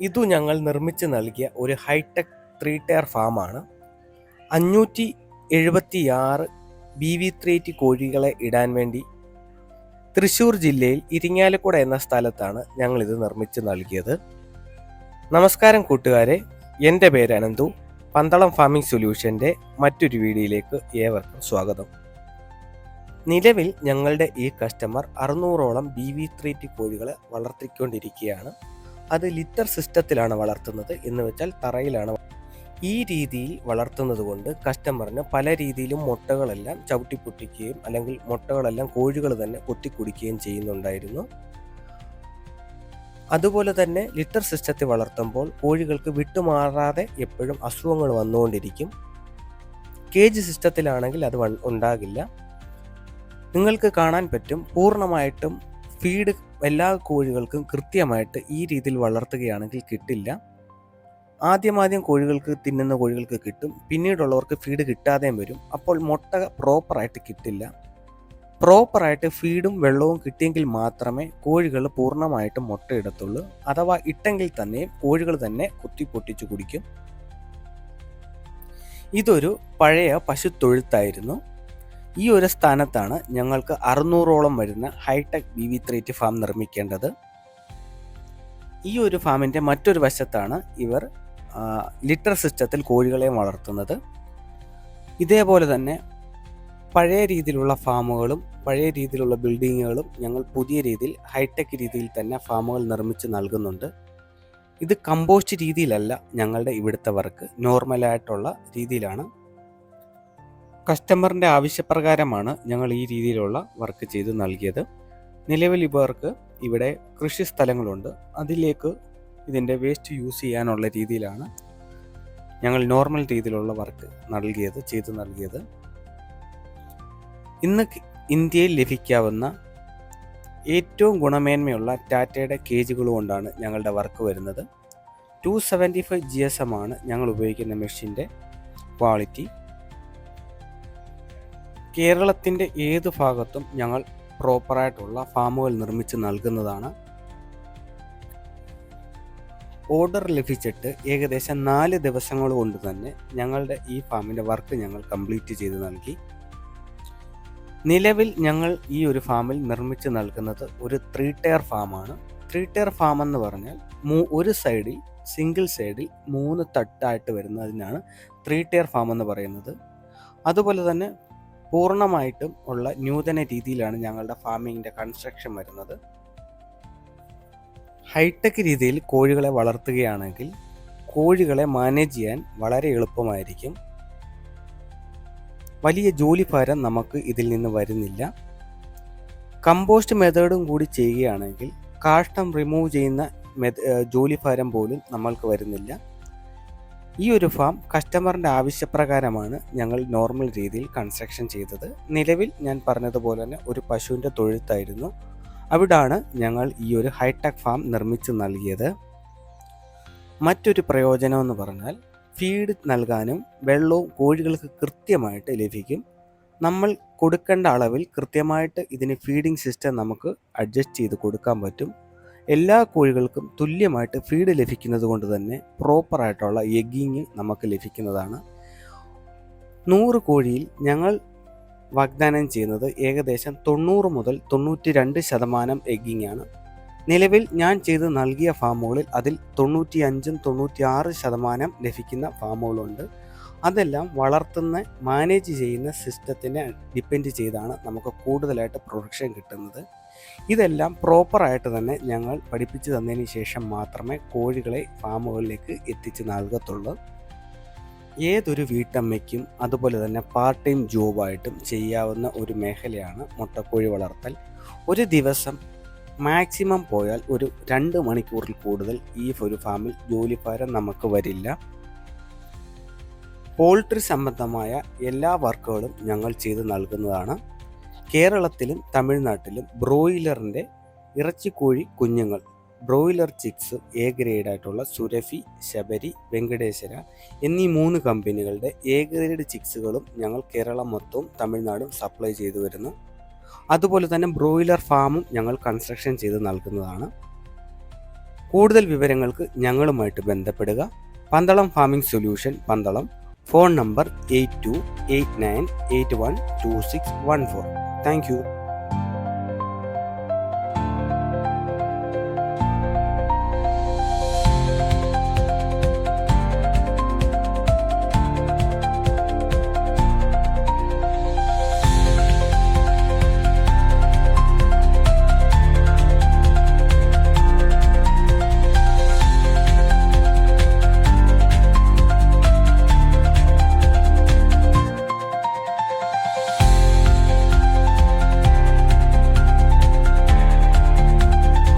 ഇതു ഞങ്ങൾ നിർമ്മിച്ച് നൽകിയ ഒരു ഹൈടെക് ത്രീ ടയർ ഫാമാണ്. അഞ്ഞൂറ്റി എഴുപത്തിയാറ് ബി വി ത്രീ ടി കോഴികളെ ഇടാൻ വേണ്ടി തൃശ്ശൂർ ജില്ലയിൽ ഇരിങ്ങാലക്കുട എന്ന സ്ഥലത്താണ് ഞങ്ങളിത് നിർമ്മിച്ച് നൽകിയത്. നമസ്കാരം കൂട്ടുകാരെ എന്റെ പേര് അനന്തു. പന്തളം ഫാമിംഗ് സൊല്യൂഷന്റെ മറ്റൊരു വീഡിയോയിലേക്ക് ഏവർക്കും സ്വാഗതം. നിലവിൽ ഞങ്ങളുടെ ഈ കസ്റ്റമർ അറുന്നൂറോളം ബി വി ത്രീ ടി കോഴികളെ വളർത്തിക്കൊണ്ടിരിക്കുകയാണ്. അത് ലിറ്റർ സിസ്റ്റത്തിലാണ് വളർത്തുന്നത് എന്ന് വെച്ചാൽ തറയിലാണ്. ഈ രീതിയിൽ വളർത്തുന്നത് കൊണ്ട് കസ്റ്റമറിന് പല രീതിയിലും മുട്ടകളെല്ലാം ചവിട്ടിപ്പൊട്ടിക്കുകയും അല്ലെങ്കിൽ മുട്ടകളെല്ലാം കോഴികൾ തന്നെ കൊത്തിക്കുടിക്കുകയും ചെയ്യുന്നുണ്ടായിരുന്നു. അതുപോലെ തന്നെ ലിറ്റർ സിസ്റ്റത്തിൽ വളർത്തുമ്പോൾ കോഴികൾക്ക് വിട്ടുമാറാതെ എപ്പോഴും അസുഖങ്ങൾ വന്നുകൊണ്ടിരിക്കും. കേജ് സിസ്റ്റത്തിലാണെങ്കിൽ അത് ഉണ്ടാകില്ല. നിങ്ങൾക്ക് കാണാൻ പറ്റും പൂർണമായിട്ടും ഫീഡ് എല്ലാ കോഴികൾക്കും കൃത്യമായിട്ട് ഈ രീതിയിൽ വളർത്തുകയാണെങ്കിൽ കിട്ടില്ല. ആദ്യമാദ്യം ആദ്യം കോഴികൾക്ക് തിന്നുന്ന കോഴികൾക്ക് കിട്ടും. പിന്നീടുള്ളവർക്ക് ഫീഡ് കിട്ടാതെയും വരും. അപ്പോൾ മുട്ട പ്രോപ്പറായിട്ട് കിട്ടില്ല. പ്രോപ്പറായിട്ട് ഫീഡും വെള്ളവും കിട്ടിയെങ്കിൽ മാത്രമേ കോഴികൾ പൂർണമായിട്ടും മുട്ടയിടത്തുള്ളൂ അഥവാ ഇട്ടെങ്കിൽ തന്നെ കോഴികൾ തന്നെ കുത്തി പൊട്ടിച്ചു കുടിക്കും. ഇതൊരു പഴയ പശുത്തൊഴുത്തായിരുന്നു. ഈ ഒരു സ്ഥാനത്താണ് ഞങ്ങൾക്ക് അറുന്നൂറോളം വരുന്ന hitech B V three farm നിർമ്മിക്കേണ്ടത്. ഈ ഒരു ഫാമിന്റെ മറ്റൊരു വശത്താണ് ഇവർ ലിറ്റർ സിസ്റ്റത്തിൽ കോഴികളെ വളർത്തുന്നത്. ഇതേപോലെ തന്നെ പഴയ രീതിയിലുള്ള ഫാമുകളും പഴയ രീതിയിലുള്ള ബിൽഡിങ്ങുകളും ഞങ്ങൾ പുതിയ രീതിയിൽ ഹൈടെക് രീതിയിൽ തന്നെ ഫാമുകൾ നിർമ്മിച്ച് നൽകുന്നുണ്ട്. ഇത് കമ്പോസ്റ്റ് രീതിയിലല്ല ഞങ്ങളുടെ ഇവിടുത്തെ വർക്ക് നോർമലായിട്ടുള്ള രീതിയിലാണ്. കസ്റ്റമറിന്റെ ആവശ്യപ്രകാരമാണ് ഞങ്ങൾ ഈ രീതിയിലുള്ള വർക്ക് ചെയ്ത് നൽകിയത്. നിലവിൽ ഇവർക്ക് ഇവിടെ കൃഷി സ്ഥലങ്ങളുണ്ട്. അതിലേക്ക് ഇതിന്റെ വേസ്റ്റ് യൂസ് ചെയ്യാനുള്ള രീതിയിലാണ് ഞങ്ങൾ നോർമൽ രീതിയിലുള്ള വർക്ക് നൽകിയത് ചെയ്തു നൽകിയത്. ഇന്ന് ഇന്ത്യയിൽ ലഭിക്കാവുന്ന ഏറ്റവും ഗുണമേന്മയുള്ള ടാറ്റയുടെ കേജുകൾ കൊണ്ടാണ് ഞങ്ങളുടെ വർക്ക് വരുന്നത്. Two seventy five G S M ആണ് ഞങ്ങൾ ഉപയോഗിക്കുന്ന മെഷീന്റെ ക്വാളിറ്റി. കേരളത്തിന്റെ ഏത് ഭാഗത്തും ഞങ്ങൾ പ്രോപ്പറായിട്ടുള്ള ഫാമുകൾ നിർമ്മിച്ച് നൽകുന്നതാണ്. ഓർഡർ ലഭിച്ചിട്ട് ഏകദേശം നാല് ദിവസങ്ങൾ കൊണ്ട് തന്നെ ഞങ്ങളുടെ ഈ ഫാമിന്റെ വർക്ക് ഞങ്ങൾ കംപ്ലീറ്റ് ചെയ്ത് നൽകി. നിലവിൽ ഞങ്ങൾ ഈ ഒരു ഫാമിൽ നിർമ്മിച്ച് നൽകുന്നത് ഒരു ത്രീ ടയർ ഫാമാണ് ത്രീ ടയർ ഫാം എന്ന് പറഞ്ഞാൽ മൂ- ഒരു സൈഡിൽ സിംഗിൾ സൈഡിൽ മൂന്ന് തട്ടായിട്ട് വരുന്നതിനാണ് ത്രീ ടയർ ഫാം എന്ന് പറയുന്നത്. അതുപോലെ തന്നെ പൂർണമായിട്ടും ഉള്ള നൂതന രീതിയിലാണ് ഞങ്ങളുടെ ഫാമിങ്ങിന്റെ കൺസ്ട്രക്ഷൻ വരുന്നത്. ഹൈടെക് രീതിയിൽ കോഴികളെ വളർത്തുകയാണെങ്കിൽ കോഴികളെ മാനേജ് ചെയ്യാൻ വളരെ എളുപ്പമായിരിക്കും. വലിയ ജോലിഭാരം നമുക്ക് ഇതിൽ നിന്ന് വരുന്നില്ല. കമ്പോസ്റ്റ് മെത്തേഡും കൂടി ചെയ്യുകയാണെങ്കിൽ കാഷ്ടം റിമൂവ് ചെയ്യുന്ന ഏഹ് ജോലിഭാരം പോലും നമ്മൾക്ക് വരുന്നില്ല. ഈ ഒരു ഫാം കസ്റ്റമറിന്റെ ആവശ്യപ്രകാരമാണ് ഞങ്ങൾ നോർമൽ രീതിയിൽ കൺസ്ട്രക്ഷൻ ചെയ്തത്. നിലവിൽ ഞാൻ പറഞ്ഞതുപോലെ തന്നെ ഒരു പശുവിന്റെ തൊഴുത്തായിരുന്നു. അവിടാണ് ഞങ്ങൾ ഈ ഒരു ഹൈടെക് ഫാം നിർമ്മിച്ച് നൽകിയത്. മറ്റൊരു പ്രയോജനം എന്ന് പറഞ്ഞാൽ ഫീഡ് നൽകാനും വെള്ളവും കോഴികൾക്ക് കൃത്യമായിട്ട് ലഭിക്കും. നമ്മൾ കൊടുക്കേണ്ട അളവിൽ കൃത്യമായിട്ട് ഇതിന് ഫീഡിംഗ് സിസ്റ്റം നമുക്ക് അഡ്ജസ്റ്റ് ചെയ്ത് കൊടുക്കാൻ പറ്റും. എല്ലാ കോഴികൾക്കും തുല്യമായിട്ട് ഫീഡ് ലഭിക്കുന്നത് കൊണ്ട് തന്നെ പ്രോപ്പറായിട്ടുള്ള എഗ്ഗിങ് നമുക്ക് ലഭിക്കുന്നതാണ്. നൂറ് കോഴിയിൽ ഞങ്ങൾ വാഗ്ദാനം ചെയ്യുന്നത് ഏകദേശം തൊണ്ണൂറ് മുതൽ തൊണ്ണൂറ്റി രണ്ട് ശതമാനം എഗ്ഗിങ് ആണ്. നിലവിൽ ഞാൻ ചെയ്ത് നൽകിയ ഫാമുകളിൽ അതിൽ തൊണ്ണൂറ്റി അഞ്ചും തൊണ്ണൂറ്റി ആറ് ശതമാനം ലഭിക്കുന്ന ഫാമുകളുണ്ട്. അതെല്ലാം വളർത്തുന്ന മാനേജ് ചെയ്യുന്ന സിസ്റ്റത്തിനെ ഡിപ്പെൻഡ് ചെയ്താണ് നമുക്ക് കൂടുതലായിട്ട് പ്രൊഡക്ഷൻ കിട്ടുന്നത്. ഇതെല്ലാം പ്രോപ്പറായിട്ട് തന്നെ ഞങ്ങൾ പഠിപ്പിച്ചു തന്നതിന് ശേഷം മാത്രമേ കോഴികളെ ഫാമുകളിലേക്ക് എത്തിച്ച് നൽകത്തുള്ളൂ. ഏതൊരു വീട്ടമ്മയ്ക്കും അതുപോലെ തന്നെ പാർട്ട് ടൈം ജോബായിട്ടും ചെയ്യാവുന്ന ഒരു മേഖലയാണ് മുട്ടക്കോഴി വളർത്തൽ. ഒരു ദിവസം മാക്സിമം പോയാൽ ഒരു രണ്ട് മണിക്കൂറിൽ കൂടുതൽ ഈ ഒരു ഫാമിൽ ജോലിഭാരം നമുക്ക് വരില്ല. പോൾട്രി സംബന്ധമായ എല്ലാ വർക്കുകളും ഞങ്ങൾ ചെയ്ത് നൽകുന്നതാണ്. കേരളത്തിലും തമിഴ്നാട്ടിലും ബ്രോയിലറിന്റെ ഇറച്ചിക്കോഴി കുഞ്ഞുങ്ങൾ. ബ്രോയിലർ ചിക്സ് എ ഗ്രേഡ് ആയിട്ടുള്ള സുരഫി ശബരി വെങ്കടേശ്വര എന്നീ മൂന്ന് കമ്പനികളുടെ എ ഗ്രേഡ് ചിക്സുകളും ഞങ്ങൾ കേരളം മൊത്തവും തമിഴ്നാടും സപ്ലൈ ചെയ്തു വരുന്നു. അതുപോലെ തന്നെ ബ്രോയിലർ ഫാമും ഞങ്ങൾ കൺസ്ട്രക്ഷൻ ചെയ്ത് നൽകുന്നതാണ്. കൂടുതൽ വിവരങ്ങൾക്ക് ഞങ്ങളുമായിട്ട് ബന്ധപ്പെടുക. Pandalam farming solution Pandalam. Phone number eight two eight nine eight one two six one four. Thank you.